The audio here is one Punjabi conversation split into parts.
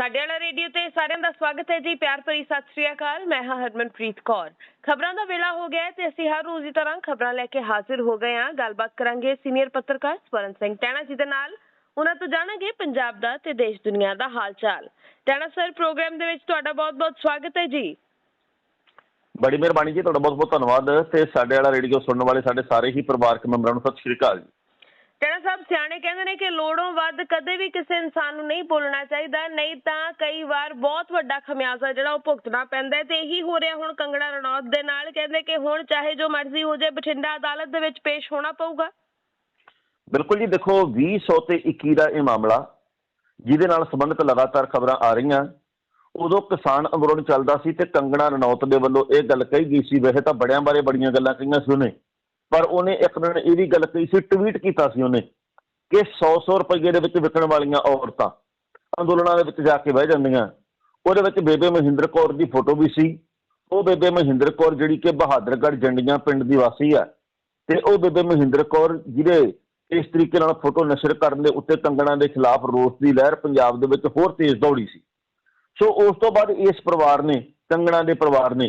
ਸਾਡੇ ਵਾਲਾ ਰੇਡੀਓ ਤੇ ਸਾਰਿਆਂ ਦਾ ਸਵਾਗਤ ਹੈ ਜੀ, ਪਿਆਰ ਭਰੀ ਸਤਿ ਸ੍ਰੀ ਅਕਾਲ, ਮੈਂ ਹਾਂ ਹਰਮਨਪ੍ਰੀਤ ਕੌਰ। ਖਬਰਾਂ ਦਾ ਵੇਲਾ ਹੋ ਗਿਆ ਤੇ ਅਸੀਂ ਹਰ ਰੋਜ਼ ਦੀ ਤਰ੍ਹਾਂ ਖਬਰਾਂ ਲੈ ਕੇ ਹਾਜ਼ਰ ਹੋ ਗਏ ਹਾਂ। ਗੱਲਬਾਤ ਕਰਾਂਗੇ ਸੀਨੀਅਰ ਪੱਤਰਕਾਰ ਸਵਰਨ ਸਿੰਘ ਟੈਣਾ ਜੀ ਦੇ ਨਾਲ। ਉਹਨਾਂ ਤੋਂ ਜਾਣਾਂਗੇ ਪੰਜਾਬ ਦਾ ਤੇ ਦੇਸ਼ ਦੁਨੀਆ ਦਾ ਹਾਲ ਚਾਲ ਟੈਣਾ ਸਰ, ਪ੍ਰੋਗਰਾਮ ਦੇ ਵਿੱਚ ਤੁਹਾਡਾ ਬਹੁਤ-ਬਹੁਤ ਸਵਾਗਤ ਹੈ ਜੀ। ਬੜੀ ਮਿਹਰਬਾਨੀ ਜੀ, ਤੁਹਾਡਾ ਬਹੁਤ ਬਹੁਤ ਧੰਨਵਾਦ ਤੇ ਸਾਡੇ ਵਾਲਾ ਰੇਡੀਓ ਸੁਣਨ ਵਾਲੇ ਸਾਡੇ ਸਾਰੇ ਹੀ ਪਰਿਵਾਰਕ ਮੈਂਬਰਾਂ ਨੂੰ ਸਤਿ ਸ਼੍ਰੀ ਅਕਾਲ ਜੀ। ਟੈਣਾ ਸਾਹਿਬ, ਸਿਆਣੇ ਕਹਿੰਦੇ ਨੇ ਕਿ ਲੋੜੋਂ ਵੱਧ ਕਦੇ ਵੀ ਕਿਸੇ ਇਨਸਾਨ ਨੂੰ ਨਹੀਂ ਬੋਲਣਾ ਚਾਹੀਦਾ, ਨਹੀਂ ਤਾਂ ਕਈ ਵਾਰ ਬਹੁਤ ਵੱਡਾ ਖਮਿਆਜ਼ਾ ਜਿਹੜਾ ਉਹ ਭੁਗਤਣਾ ਪੈਂਦਾ ਤੇ ਇਹੀ ਹੋ ਰਿਹਾ ਹੁਣ ਕੰਗਣਾ ਰਣੌਤ ਦੇ ਨਾਲ, ਕਹਿੰਦੇ ਕਿ ਹੁਣ ਚਾਹੇ ਜੋ ਮਰਜ਼ੀ ਹੋ ਜਾਏ, ਬਠਿੰਡਾ ਅਦਾਲਤ ਦੇ ਵਿੱਚ ਪੇਸ਼ ਹੋਣਾ ਪਊਗਾ। ਬਿਲਕੁਲ ਜੀ, ਦੇਖੋ 20 ਤੇ 21 ਦਾ ਇਹ ਮਾਮਲਾ, ਜਿਹਦੇ ਨਾਲ ਸੰਬੰਧਿਤ ਲਗਾਤਾਰ ਖਬਰਾਂ ਆ ਰਹੀਆਂ, ਉਦੋਂ ਕਿਸਾਨ ਅੰਦੋਲਨ ਚੱਲਦਾ ਸੀ ਤੇ ਕੰਗਣਾ ਰਣੌਤ ਦੇ ਵੱਲੋਂ ਇਹ ਗੱਲ ਕਹੀ ਗਈ ਸੀ, ਵੈਸੇ ਤਾਂ ਬੜਿਆਂ ਬਾਰੇ ਬੜੀਆਂ ਗੱਲਾਂ ਕਹੀਆਂ ਸੀ ਉਹਨੇ। ਪਰ ਉਹਨੇ ਇੱਕ ਦਿਨ ਇਹ ਵੀ ਗੱਲ ਕਹੀ ਸੀ ਟਵੀਟ ਕੀਤਾ ਸੀ ਉਹਨੇ ਕਿ 100-100 ਰੁਪਏ ਦੇ ਵਿੱਚ ਵਿਕਣ ਵਾਲੀਆਂ ਔਰਤਾਂ ਅੰਦੋਲਨਾਂ ਦੇ ਵਿੱਚ ਜਾ ਕੇ ਬਹਿ ਜਾਂਦੀਆਂ। ਉਹਦੇ ਵਿੱਚ ਬੇਬੇ ਮਹਿੰਦਰ ਕੌਰ ਦੀ ਫੋਟੋ ਵੀ ਸੀ। ਉਹ ਬੇਬੇ ਮਹਿੰਦਰ ਕੌਰ ਜਿਹੜੀ ਕਿ ਬਹਾਦਰਗੜ੍ਹ ਜੰਡੀਆਂ ਪਿੰਡ ਦੀ ਵਾਸੀ ਆ ਤੇ ਉਹ ਬੇਬੇ ਮਹਿੰਦਰ ਕੌਰ ਜਿਹਦੇ ਇਸ ਤਰੀਕੇ ਨਾਲ ਫੋਟੋ ਨਸ਼ਰ ਕਰਨ ਦੇ ਉੱਤੇ ਕੰਗਣਾ ਦੇ ਖਿਲਾਫ ਰੋਸ ਦੀ ਲਹਿਰ ਪੰਜਾਬ ਦੇ ਵਿੱਚ ਹੋਰ ਤੇਜ਼ ਦੌੜੀ ਸੀ। ਸੋ ਉਸ ਤੋਂ ਬਾਅਦ ਇਸ ਪਰਿਵਾਰ ਨੇ ਕੰਗਣਾ ਦੇ ਪਰਿਵਾਰ ਨੇ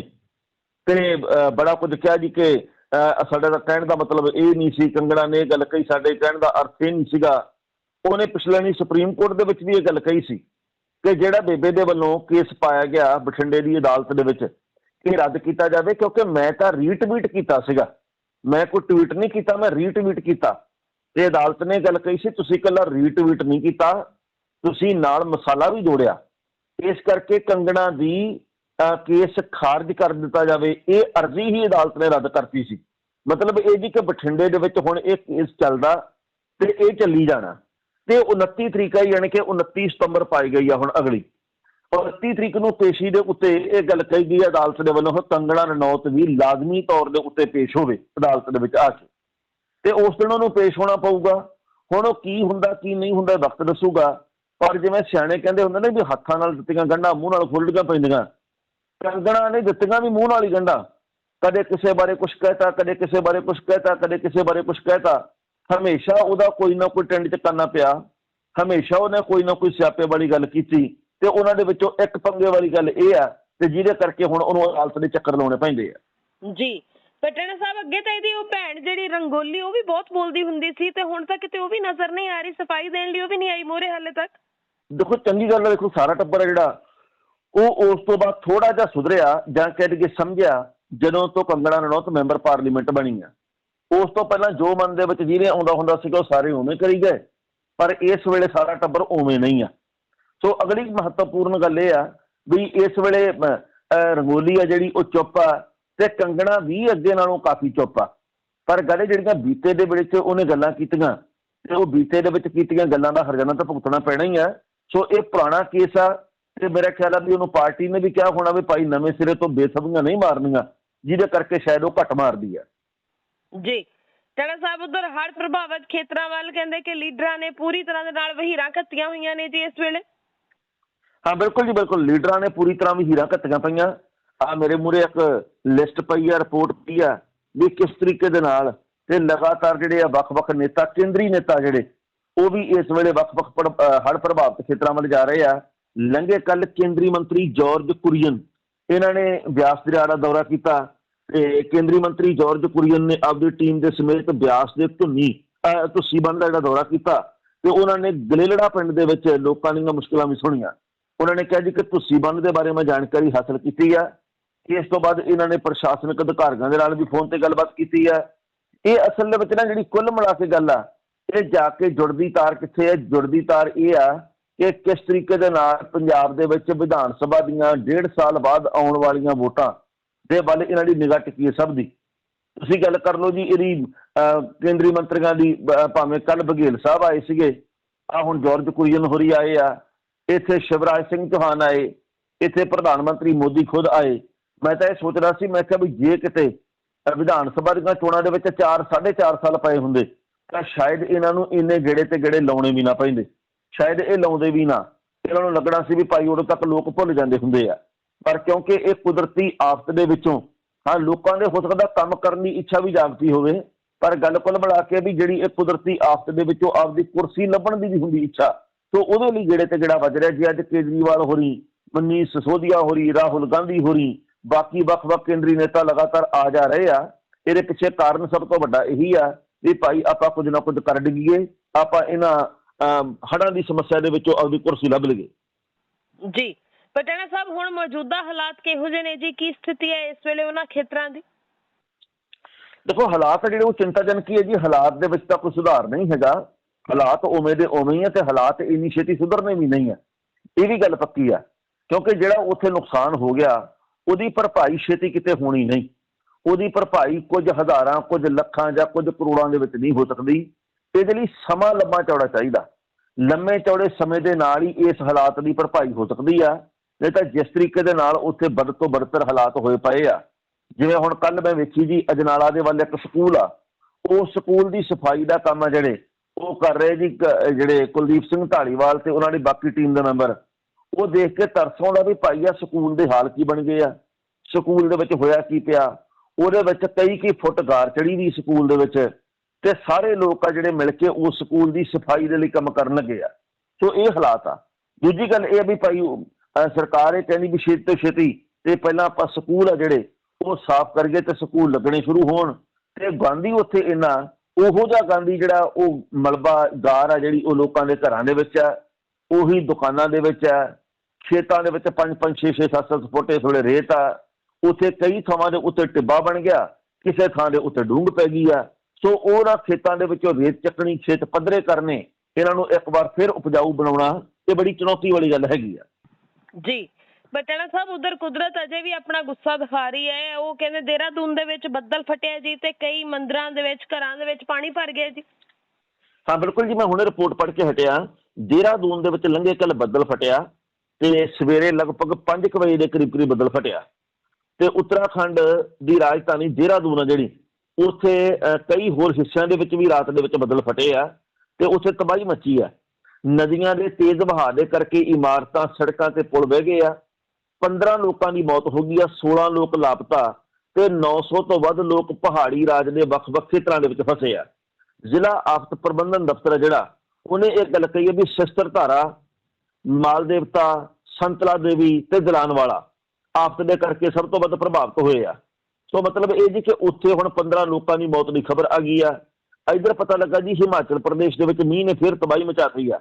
ਤੇ ਅਹ, ਬੜਾ ਕੁਝ ਕਿਹਾ ਜੀ ਕਿ ਸਾਡੇ ਤਾਂ ਕਹਿਣ ਦਾ ਮਤਲਬ ਇਹ ਨਹੀਂ ਸੀ, ਕੰਗਣਾ ਨੇ ਇਹ ਗੱਲ ਕਹੀ, ਸਾਡੇ ਕਹਿਣ ਦਾ ਅਰਥ ਇਹ ਨਹੀਂ ਸੀਗਾ। ਉਹਨੇ ਪਿਛਲੇ ਨਹੀਂ ਸੁਪਰੀਮ ਕੋਰਟ ਦੇ ਵਿੱਚ ਵੀ ਇਹ ਗੱਲ ਕਹੀ ਸੀ ਕਿ ਜਿਹੜਾ ਬੇਬੇ ਦੇ ਵੱਲੋਂ ਕੇਸ ਪਾਇਆ ਗਿਆ ਬਠਿੰਡੇ ਦੀ ਅਦਾਲਤ ਦੇ ਵਿੱਚ, ਇਹ ਰੱਦ ਕੀਤਾ ਜਾਵੇ ਕਿਉਂਕਿ ਮੈਂ ਤਾਂ ਰੀਟਵੀਟ ਕੀਤਾ ਸੀਗਾ। ਮੈਂ ਕੋਈ ਟਵੀਟ ਨਹੀਂ ਕੀਤਾ, ਮੈਂ ਰੀਟਵੀਟ ਕੀਤਾ। ਤੇ ਅਦਾਲਤ ਨੇ ਗੱਲ ਕਹੀ ਸੀ, ਤੁਸੀਂ ਇਕੱਲਾ ਰੀਟਵੀਟ ਨਹੀਂ ਕੀਤਾ, ਤੁਸੀਂ ਨਾਲ ਮਸਾਲਾ ਵੀ ਜੋੜਿਆ। ਇਸ ਕਰਕੇ ਕੰਗਣਾ ਦੀ ਕੇਸ ਖਾਰਜ ਕਰ ਦਿੱਤਾ ਜਾਵੇ। ਇਹ ਅਰਜ਼ੀ ਹੀ ਅਦਾਲਤ ਨੇ ਰੱਦ ਕਰਤੀ ਸੀ। ਮਤਲਬ ਇਹ ਜੀ ਕਿ ਬਠਿੰਡੇ ਦੇ ਵਿੱਚ ਹੁਣ ਇਹ ਕੇਸ ਚੱਲਦਾ ਤੇ ਇਹ ਚੱਲੀ ਜਾਣਾ। ਤੇ 29 ਤਰੀਕ ਹੈ ਯਾਨੀ ਕਿ 29 ਸਤੰਬਰ ਪਾਈ ਗਈ ਆ ਹੁਣ ਅਗਲੀ। ਔਰ 29 ਤਰੀਕ ਨੂੰ ਪੇਸ਼ੀ ਦੇ ਉੱਤੇ ਇਹ ਗੱਲ ਕਹੀ ਗਈ, ਅਦਾਲਤ ਦੇ ਵੱਲੋਂ ਕਿ ਕੰਗਣਾ ਰਣੌਤ ਵੀ ਲਾਜ਼ਮੀ ਤੌਰ ਦੇ ਉੱਤੇ ਪੇਸ਼ ਹੋਵੇ ਅਦਾਲਤ ਦੇ ਵਿੱਚ ਆ ਕੇ। ਤੇ ਉਸ ਦਿਨ ਉਹਨੂੰ ਪੇਸ਼ ਹੋਣਾ ਪਊਗਾ। ਹੁਣ ਉਹ ਕੀ ਹੁੰਦਾ, ਕੀ ਨਹੀਂ ਹੁੰਦਾ, ਵਕਤ ਦੱਸੂਗਾ। ਪਰ ਜਿਵੇਂ ਸਿਆਣੇ ਕਹਿੰਦੇ ਹੁੰਦੇ ਨੇ ਵੀ ਹੱਥਾਂ ਨਾਲ ਦਿੱਤੀਆਂ ਗੰਢਾਂ, ਮੂੰਹ ਨਾਲ ਖੁੱਲ੍ਹਦੀਆਂ ਪੈਂਦੀਆਂ। ਕੰਗਣਾ ਨੇ ਦਿੱਤੀਆਂ ਵੀ ਮੂੰਹ ਨਾਲ ਹੀ ਗੰਢਾਂ। ਕਦੇ ਕਿਸੇ ਬਾਰੇ ਕੁਝ ਕਹਿਤਾ ਕਦੇ ਕਿਸੇ ਬਾਰੇ ਕੁਝ ਕਹਿਤਾ ਕਦੇ ਕਿਸੇ ਬਾਰੇ ਕੁਝ ਕਹਿਤਾ। ਹਮੇਸ਼ਾ ਉਹਦਾ ਕੋਈ ਨਾ ਕੋਈ ਟ੍ਰੈਂਡ ਚ ਕਰਨਾ ਪਿਆ। ਹਮੇਸ਼ਾ ਉਹਨੇ ਕੋਈ ਨਾ ਕੋਈ ਸਿਆਪੇ ਵਾਲੀ ਗੱਲ ਕੀਤੀ ਤੇ ਉਹਨਾਂ ਦੇ ਵਿੱਚੋਂ ਇੱਕ ਪੰਗੇ ਵਾਲੀ ਗੱਲ ਇਹ ਆ ਤੇ ਜਿਹਦੇ ਕਰਕੇ ਹੁਣ ਉਹਨੂੰ ਅਦਾਲਤ ਦੇ ਚੱਕਰ ਲਾਉਣੇ ਪੈਂਦੇ ਆ। ਜੀ ਪਟਨਾ ਸਾਹਿਬ ਅੱਗੇ ਤਾਂ ਇਹਦੀ ਉਹ ਭੈਣ ਜਿਹੜੀ ਰੰਗੋਲੀ ਉਹ ਵੀ ਬਹੁਤ ਬੋਲਦੀ ਹੁੰਦੀ ਸੀ ਤੇ ਹੁਣ ਤਾਂ ਕਿਤੇ ਉਹ ਵੀ ਨਜ਼ਰ ਨਹੀਂ ਆ ਰਹੀ ਸਫ਼ਾਈ ਦੇਣ ਲਈ ਉਹ ਵੀ ਨਹੀਂ ਆਈ ਮੋਰੇ ਹਾਲੇ ਤੱਕ। ਦੇਖੋ ਚੰਗੀ ਗੱਲ ਹੈ ਦੇਖੋ ਸਾਰਾ ਟੱਬਰ ਜਿਹੜਾ। ਉਹ ਉਸ ਤੋਂ ਬਾਅਦ ਥੋੜਾ ਜਿਹਾ ਸੁਧਰਿਆ ਜਾਂ ਕਹਿ ਕੇ ਸਮਝਿਆ, ਜਦੋਂ ਤੋਂ ਕੰਗਣਾ ਰਣੌਤ ਮੈਂਬਰ ਪਾਰਲੀਮੈਂਟ ਬਣੀ ਆ। ਉਸ ਤੋਂ ਪਹਿਲਾਂ ਜੋ ਮਨ ਦੇ ਵਿੱਚ ਜਿਹਨੇ ਆਉਂਦਾ ਹੁੰਦਾ ਸੀਗਾ, ਉਹ ਸਾਰੇ ਉਵੇਂ ਕਰੀ ਗਏ। ਪਰ ਇਸ ਵੇਲੇ ਸਾਰਾ ਟੱਬਰ ਉਵੇਂ ਨਹੀਂ ਆ। ਸੋ ਅਗਲੀ ਮਹੱਤਵਪੂਰਨ ਗੱਲ ਇਹ ਆ ਵੀ ਇਸ ਵੇਲੇ ਰੰਗੋਲੀ ਆ ਜਿਹੜੀ, ਉਹ ਚੁੱਪ ਆ ਤੇ ਕੰਗਣਾ ਵੀ ਅੱਗੇ ਨਾਲੋਂ ਕਾਫੀ ਚੁੱਪ ਆ। ਪਰ ਗੱਲ ਜਿਹੜੀਆਂ ਬੀਤੇ ਦੇ ਵਿੱਚ ਉਹਨੇ ਗੱਲਾਂ ਕੀਤੀਆਂ, ਤੇ ਉਹ ਬੀਤੇ ਦੇ ਵਿੱਚ ਕੀਤੀਆਂ ਗੱਲਾਂ ਦਾ ਹਰਜਾਨਾ ਤਾਂ ਭੁਗਤਣਾ ਪੈਣਾ ਹੀ ਆ। ਸੋ ਇਹ ਪੁਰਾਣਾ ਕੇਸ ਆ ਤੇ ਮੇਰਾ ਖਿਆਲ ਆ ਵੀ ਉਹਨੂੰ ਪਾਰਟੀ ਨੇ ਵੀ ਕਿਹਾ ਹੋਣਾ ਵੀ ਭਾਈ ਨਵੇਂ ਸਿਰੇ ਤੋਂ ਬੇਸਬੀਆਂ ਨਹੀਂ ਮਾਰਨੀਆਂ ਜਿਹਦੇ ਕਰਕੇ ਸ਼ਾਇਦ ਉਹ ਘੱਟ ਮਾਰਦੀ ਆ। ਜੀ। ਟਣਾ ਸਾਹਿਬ ਉਧਰ ਹੜ੍ਹ ਪ੍ਰਭਾਵਿਤ ਖੇਤਰਾਂ ਵੱਲ ਕਹਿੰਦੇ ਕਿ ਲੀਡਰਾਂ ਨੇ ਪੂਰੀ ਤਰ੍ਹਾਂ ਦੇ ਨਾਲ ਵਹੀਰਾਂ ਘੱਤੀਆਂ ਹੋਈਆਂ ਨੇ ਜੀ ਇਸ ਵੇਲੇ। ਹਾਂ ਬਿਲਕੁਲ ਜੀ ਬਿਲਕੁਲ। ਲੀਡਰਾਂ ਨੇ ਪੂਰੀ ਤਰ੍ਹਾਂ ਵੀ ਹੀਰਾ ਘੱਟੀਆਂ ਪਈਆਂ। ਆ ਮੇਰੇ ਮੂਰੇ ਇੱਕ ਲਿਸਟ ਪਈ ਆ ਰਿਪੋਰਟ ਪਈ ਆ ਵੀ ਕਿਸ ਤਰੀਕੇ ਦੇ ਨਾਲ ਤੇ ਲਗਾਤਾਰ ਜਿਹੜੇ ਆ ਵੱਖ-ਵੱਖ ਨੇਤਾ ਕੇਂਦਰੀ ਨੇਤਾ ਜਿਹੜੇ ਉਹ ਵੀ ਇਸ ਵੇਲੇ ਵੱਖ-ਵੱਖ ਹੜ ਪ੍ਰਭਾਵਿਤ ਖੇਤਰਾਂ ਵੱਲ ਜਾ ਰਹੇ ਆ। ਲੰਘੇ ਕੱਲ ਕੇਂਦਰੀ ਮੰਤਰੀ ਜਾਰਜ ਕੁਰੀਅਨ। ਇਹਨਾਂ ਨੇ ਬਿਆਸ ਦਰਿਆ ਦਾ ਦੌਰਾ ਕੀਤਾ ਤੇ ਕੇਂਦਰੀ ਮੰਤਰੀ ਜਾਰਜ ਕੁਰੀਅਨ ਨੇ ਆਪਦੀ ਟੀਮ ਦੇ ਸਮੇਤ ਬਿਆਸ ਦੇ ਧੁੰਨੀ ਅਹ, ਧੁੱਸੀ ਬੰਦ ਦਾ ਜਿਹੜਾ ਦੌਰਾ ਕੀਤਾ ਤੇ ਉਹਨਾਂ ਨੇ ਗਲੇਲੜਾ ਪਿੰਡ ਦੇ ਵਿੱਚ ਲੋਕਾਂ ਦੀਆਂ ਮੁਸ਼ਕਲਾਂ ਵੀ ਸੁਣੀਆਂ। ਉਹਨਾਂ ਨੇ ਕਿਹਾ ਜੀ ਕਿ ਧੁੱਸੀ ਬੰਦ ਦੇ ਬਾਰੇ ਮੈਂ ਜਾਣਕਾਰੀ ਹਾਸਲ ਕੀਤੀ ਆ। ਇਸ ਤੋਂ ਬਾਅਦ ਇਹਨਾਂ ਨੇ ਪ੍ਰਸ਼ਾਸਨਿਕ ਅਧਿਕਾਰੀਆਂ ਦੇ ਨਾਲ ਵੀ ਫੋਨ ਤੇ ਗੱਲਬਾਤ ਕੀਤੀ ਆ। ਇਹ ਅਸਲ ਦੇ ਵਿੱਚ ਨਾ ਜਿਹੜੀ ਕੁੱਲ ਮਿਲਾ ਕੇ ਗੱਲ ਆ ਇਹ ਜਾ ਕੇ ਜੁੜਦੀ ਤਾਰ ਕਿੱਥੇ ਹੈ ਜੁੜਦੀ ਤਾਰ ਇਹ ਆ ਕਿ ਕਿਸ ਤਰੀਕੇ ਦੇ ਨਾਲ ਪੰਜਾਬ ਦੇ ਵਿੱਚ ਵਿਧਾਨ ਸਭਾ ਦੀਆਂ ਡੇਢ ਸਾਲ ਬਾਅਦ ਆਉਣ ਵਾਲੀਆਂ ਵੋਟਾਂ ਦੇ ਵੱਲ ਇਹਨਾਂ ਦੀ ਨਿਗਾਹ ਟਿਕੀ ਹੈ ਸਭ ਦੀ। ਤੁਸੀਂ ਗੱਲ ਕਰ ਲਓ ਜੀ ਇਹਦੀ ਅਹ, ਕੇਂਦਰੀ ਮੰਤਰੀਆਂ ਦੀ ਭਾਵੇਂ ਕੱਲ ਬਘੇਲ ਸਾਹਿਬ ਆਏ ਸੀਗੇ ਆ ਹੁਣ ਜਾਰਜ ਕੁਰੀਅਨ ਹੋਰੀ ਆਏ ਆ ਇੱਥੇ ਸ਼ਿਵਰਾਜ ਸਿੰਘ ਚੌਹਾਨ ਆਏ ਇੱਥੇ ਪ੍ਰਧਾਨ ਮੰਤਰੀ ਮੋਦੀ ਖੁਦ ਆਏ। ਮੈਂ ਤਾਂ ਇਹ ਸੋਚਦਾ ਸੀ ਮੈਂ ਕਿਹਾ ਵੀ ਜੇ ਕਿਤੇ ਵਿਧਾਨ ਸਭਾ ਦੀਆਂ ਚੋਣਾਂ ਦੇ ਵਿੱਚ 4 4.5 ਸਾਲ ਪਏ ਹੁੰਦੇ ਤਾਂ ਸ਼ਾਇਦ ਇਹਨਾਂ ਨੂੰ ਇੰਨੇ ਗੇੜੇ ਤੇ ਗੇੜੇ ਲਾਉਣੇ ਵੀ ਨਾ ਪੈਂਦੇ। ਸ਼ਾਇਦ ਇਹ ਲਾਉਂਦੇ ਵੀ ਨਾ ਇਹਨਾਂ ਨੂੰ ਲੱਗਣਾ ਸੀ ਵੀ ਭਾਈ ਉਦੋਂ ਤੱਕ ਲੋਕ ਭੁੱਲ ਜਾਂਦੇ ਹੁੰਦੇ ਆ। ਪਰ ਕਿਉਂਕਿ ਇਹ ਕੁਦਰਤੀ ਆਫਤ ਦੇ ਵਿੱਚੋਂ, ਹਾਂ, ਲੋਕਾਂ ਦੇ ਹੋ ਸਕਦਾ ਕੰਮ ਕਰਨ ਦੀ ਇੱਛਾ ਵੀ ਜਾਗਦੀ ਹੋਵੇ, ਪਰ ਗੱਲ ਕੁੱਲ ਬਣਾ ਕੇ ਵੀ ਜਿਹੜੀ ਇਹ ਕੁਦਰਤੀ ਆਫਤ ਦੇ ਵਿੱਚੋਂ ਆਪਦੀ ਕੁਰਸੀ ਲੱਭਣ ਦੀ ਵੀ ਹੁੰਦੀ ਇੱਛਾ ਸੋ ਉਹਦੇ ਲਈ ਜਿਹੜੇ ਤੇ ਜਿਹੜਾ ਵੱਜ ਰਿਹਾ ਜੀ ਅੱਜ ਕੇਜਰੀਵਾਲ ਹੋਰੀ, ਮਨੀਸ਼ ਸਿਸੋਦੀਆ ਹੋਰੀ, ਰਾਹੁਲ ਗਾਂਧੀ ਹੋਰੀ, ਬਾਕੀ ਵੱਖ-ਵੱਖ ਕੇਂਦਰੀ ਨੇਤਾ ਲਗਾਤਾਰ ਆ ਜਾ ਰਹੇ ਆ, ਇਹਦੇ ਪਿੱਛੇ ਕਾਰਨ ਸਭ ਤੋਂ ਵੱਡਾ ਇਹੀ ਆ ਵੀ ਭਾਈ ਆਪਾਂ ਕੁਝ ਨਾ ਕੁਝ ਕਰ ਡਿੱਗੀਏ, ਆਪਾਂ ਇਹਨਾਂ ਹੜ੍ਹਾਂ ਦੀ ਸਮੱਸਿਆ ਦੇ ਵਿੱਚੋਂ ਆਪਦੀ ਕੁਰਸੀ ਲੱਭ ਲਈਏ। ਜੀ ਪਟਨਾ ਸਾਹਿਬ ਹੁਣ ਮੌਜੂਦਾ ਹਾਲਾਤ ਕਿਹੋ ਜਿਹੇ ਨੇ ਜੀ? ਕੀ ਸਥਿਤੀ ਹੈ ਇਸ ਵੇਲੇ ਉਹਨਾਂ ਖੇਤਰਾਂ ਦੀ? ਦੇਖੋ ਹਾਲਾਤ ਜਿਹੜੇ ਉਹ ਚਿੰਤਾਜਨਕ ਹੀ ਹੈ ਜੀ। ਹਾਲਾਤ ਦੇ ਵਿੱਚ ਤਾਂ ਕੋਈ ਸੁਧਾਰ ਨਹੀਂ ਹੈਗਾ। ਹਾਲਾਤ ਉਵੇਂ ਦੇ ਉਵੇਂ ਹੀ ਆ ਤੇ ਹਾਲਾਤ ਇੰਨੀ ਛੇਤੀ ਸੁਧਰਨੇ ਵੀ ਨਹੀਂ ਆ ਇਹ ਵੀ ਗੱਲ ਪੱਕੀ ਆ ਕਿਉਂਕਿ ਜਿਹੜਾ ਉੱਥੇ ਨੁਕਸਾਨ ਹੋ ਗਿਆ ਉਹਦੀ ਭਰਪਾਈ ਛੇਤੀ ਕਿਤੇ ਹੋਣੀ ਨਹੀਂ। ਉਹਦੀ ਭਰਪਾਈ ਕੁਝ ਹਜ਼ਾਰਾਂ ਕੁਝ ਲੱਖਾਂ ਜਾਂ ਕੁਝ ਕਰੋੜਾਂ ਦੇ ਵਿੱਚ ਨਹੀਂ ਹੋ ਸਕਦੀ। ਇਹਦੇ ਲਈ ਸਮਾਂ ਲੰਮਾ ਚੌੜਾ ਚਾਹੀਦਾ। ਲੰਮੇ ਚੌੜੇ ਸਮੇਂ ਦੇ ਨਾਲ ਹੀ ਇਸ ਹਾਲਾਤ ਦੀ ਭਰਪਾਈ ਹੋ ਸਕਦੀ ਆ। ਨਹੀਂ ਤਾਂ ਜਿਸ ਤਰੀਕੇ ਦੇ ਨਾਲ ਉੱਥੇ ਬਦ ਤੋਂ ਬਦਤਰ ਹਾਲਾਤ ਹੋਏ ਪਏ ਆ। ਜਿਵੇਂ ਹੁਣ ਕੱਲ ਮੈਂ ਵੇਖੀ ਜੀ, ਅਜਨਾਲਾ ਦੇ ਵੱਲ ਇੱਕ ਸਕੂਲ ਆ। ਉਹ ਸਕੂਲ ਦੀ ਸਫ਼ਾਈ ਦਾ ਕੰਮ ਆ ਜਿਹੜੇ। ਉਹ ਕਰ ਰਹੇ ਜੀ ਜਿਹੜੇ ਕੁਲਦੀਪ ਸਿੰਘ ਢਾਲੀਵਾਲ ਤੇ ਉਹਨਾਂ ਦੀ ਬਾਕੀ ਟੀਮ ਦੇ ਮੈਂਬਰ। ਉਹ ਦੇਖ ਕੇ ਤਰਸੋਂ ਦਾ ਵੀ ਭਾਈ ਆ, ਸਕੂਲ ਦੇ ਹਾਲ ਕੀ ਬਣ ਗਏ ਆ। ਸਕੂਲ ਦੇ ਵਿੱਚ ਹੋਇਆ ਕੀ ਪਿਆ? ਉਹਦੇ ਵਿੱਚ ਕਈ ਕੀ ਫੁੱਟ ਗਾਰ ਚੜੀ ਦੀ ਸਕੂਲ ਦੇ ਵਿੱਚ। ਤੇ ਸਾਰੇ ਲੋਕ ਆ ਜਿਹੜੇ ਮਿਲ ਕੇ ਉਸ ਸਕੂਲ ਦੀ ਸਫ਼ਾਈ ਦੇ ਲਈ ਕੰਮ ਕਰਨ ਲੱਗੇ ਆ। ਸੋ ਇਹ ਹਾਲਾਤ ਆ। ਦੂਜੀ ਗੱਲ ਇਹ ਆ ਵੀ ਭਾਈ ਸਰਕਾਰ ਇਹ ਕਹਿੰਦੀ ਵੀ ਛੇਤੀ ਤੋਂ ਛੇਤੀ ਤੇ ਪਹਿਲਾਂ ਆਪਾਂ ਸਕੂਲ ਆ ਜਿਹੜੇ, ਉਹ ਸਾਫ਼ ਕਰੀਏ ਤੇ ਸਕੂਲ ਲੱਗਣੇ ਸ਼ੁਰੂ ਹੋਣ। ਤੇ ਗਾਂਧੀ ਉੱਥੇ ਇੰਨਾ, ਉਹੋ ਜਿਹਾ ਗਾਂਧੀ ਜਿਹੜਾ ਉਹ ਮਲਬਾ ਗਾਰ ਆ ਜਿਹੜੀ ਉਹ ਲੋਕਾਂ ਦੇ ਘਰਾਂ ਦੇ ਵਿੱਚ ਆ, ਉਹੀ ਦੁਕਾਨਾਂ ਦੇ ਵਿੱਚ ਆ, ਖੇਤਾਂ ਦੇ ਵਿੱਚ 5 5 6 6 7 7 ਫੁੱਟ ਥੋੜੇ ਰੇਤ ਆ। ਉੱਥੇ ਕਈ ਥਾਵਾਂ ਦੇ ਉੱਤੇ ਟਿੱਬਾ ਬਣ ਗਿਆ, ਕਿਸੇ ਥਾਂ ਦੇ ਉੱਤੇ ਡੂੰਘ ਪੈ ਗਈ ਆ। ਸੋ ਉਹਨਾਂ ਖੇਤਾਂ ਦੇ ਵਿੱਚੋਂ ਰੇਤ ਚੱਕਣੀ ਖੇਤ ਪੱਧਰੇ ਕਰਨੇ ਇਹਨਾਂ ਨੂੰ ਇੱਕ ਵਾਰ ਫਿਰ ਉਪਜਾਊ ਬਣਾਉਣਾ ਇਹ ਬੜੀ ਚੁਣੌਤੀ ਵਾਲੀ ਗੱਲ ਹੈਗੀ ਆ। ਜੀ ਪਟਨਾ ਸਾਹਿਬ ਉਧਰ ਕੁਦਰਤ ਅਜੇ ਵੀ ਆਪਣਾ ਗੁੱਸਾ ਦਿਖਾ ਰਹੀ ਹੈ। ਉਹ ਕਹਿੰਦੇ ਦੇਹਰਾਦੂਨ ਦੇ ਵਿੱਚ ਬੱਦਲ ਫਟਿਆ ਜੀ ਤੇ ਕਈ ਮੰਦਰਾਂ ਦੇ ਵਿੱਚ ਘਰਾਂ ਦੇ ਵਿੱਚ ਪਾਣੀ ਭਰ ਗਿਆ ਜੀ। ਹਾਂ ਬਿਲਕੁਲ ਜੀ ਮੈਂ ਹੁਣੇ ਰਿਪੋਰਟ ਪੜ੍ਹ ਕੇ ਹਟਿਆ। ਦੇਹਰਾਦੂਨ ਦੇ ਵਿੱਚ ਲੰਘੇ ਕੱਲ ਬੱਦਲ ਫਟਿਆ ਤੇ ਸਵੇਰੇ ਲਗਭਗ 5 ਵਜੇ ਦੇ ਕਰੀਬ ਕਰੀਬ ਬੱਦਲ ਫਟਿਆ। ਤੇ ਉੱਤਰਾਖੰਡ ਦੀ ਰਾਜਧਾਨੀ ਦੇਹਰਾਦੂਨ ਆ ਜਿਹੜੀ ਉੱਥੇ ਕਈ ਹੋਰ ਹਿੱਸਿਆਂ ਦੇ ਵਿੱਚ ਵੀ ਰਾਤ ਦੇ ਵਿੱਚ ਬੱਦਲ ਫਟੇ ਆ ਤੇ ਉੱਥੇ ਤਬਾਹੀ ਮੱਚੀ ਆ। ਨਦੀਆਂ ਦੇ ਤੇਜ਼ ਵਹਾਅ ਦੇ ਕਰਕੇ ਇਮਾਰਤਾਂ, ਸੜਕਾਂ ਤੇ ਪੁਲ ਵਹਿ ਗਏ ਆ। 15 ਲੋਕਾਂ ਦੀ ਮੌਤ ਹੋ ਗਈ ਆ 16 ਲੋਕ ਲਾਪਤਾ ਤੇ 900 ਤੋਂ ਵੱਧ ਲੋਕ ਪਹਾੜੀ ਰਾਜ ਦੇ ਵੱਖ-ਵੱਖ ਖੇਤਰਾਂ ਦੇ ਵਿੱਚ ਫਸੇ ਆ। ਜ਼ਿਲ੍ਹਾ ਆਫਤ ਪ੍ਰਬੰਧਨ ਦਫ਼ਤਰ ਆ ਜਿਹੜਾ, ਉਹਨੇ ਇਹ ਗੱਲ ਕਹੀ ਹੈ ਵੀ ਸ਼ਸਤਰ ਧਾਰਾ ਮਾਲ ਦੇਵਤਾ ਸੰਤਲਾ ਦੇਵੀ ਤੇ ਜਲਾਨ ਵਾਲਾ ਆਫਤ ਦੇ ਕਰਕੇ ਸਭ ਤੋਂ ਵੱਧ ਪ੍ਰਭਾਵਿਤ ਹੋਏ ਆ। ਸੋ ਮਤਲਬ ਇਹ ਜੀ ਕਿ ਉੱਥੇ ਹੁਣ 15 ਲੋਕਾਂ ਦੀ ਮੌਤ ਦੀ ਖਬਰ ਆ ਗਈ ਆ। ਇਧਰ ਪਤਾ ਲੱਗਾ ਜੀ, ਹਿਮਾਚਲ ਪ੍ਰਦੇਸ਼ ਦੇ ਵਿੱਚ ਮੀਂਹ ਨੇ ਫਿਰ ਤਬਾਹੀ ਮਚਾ ਦਿੱਤੀ ਆ।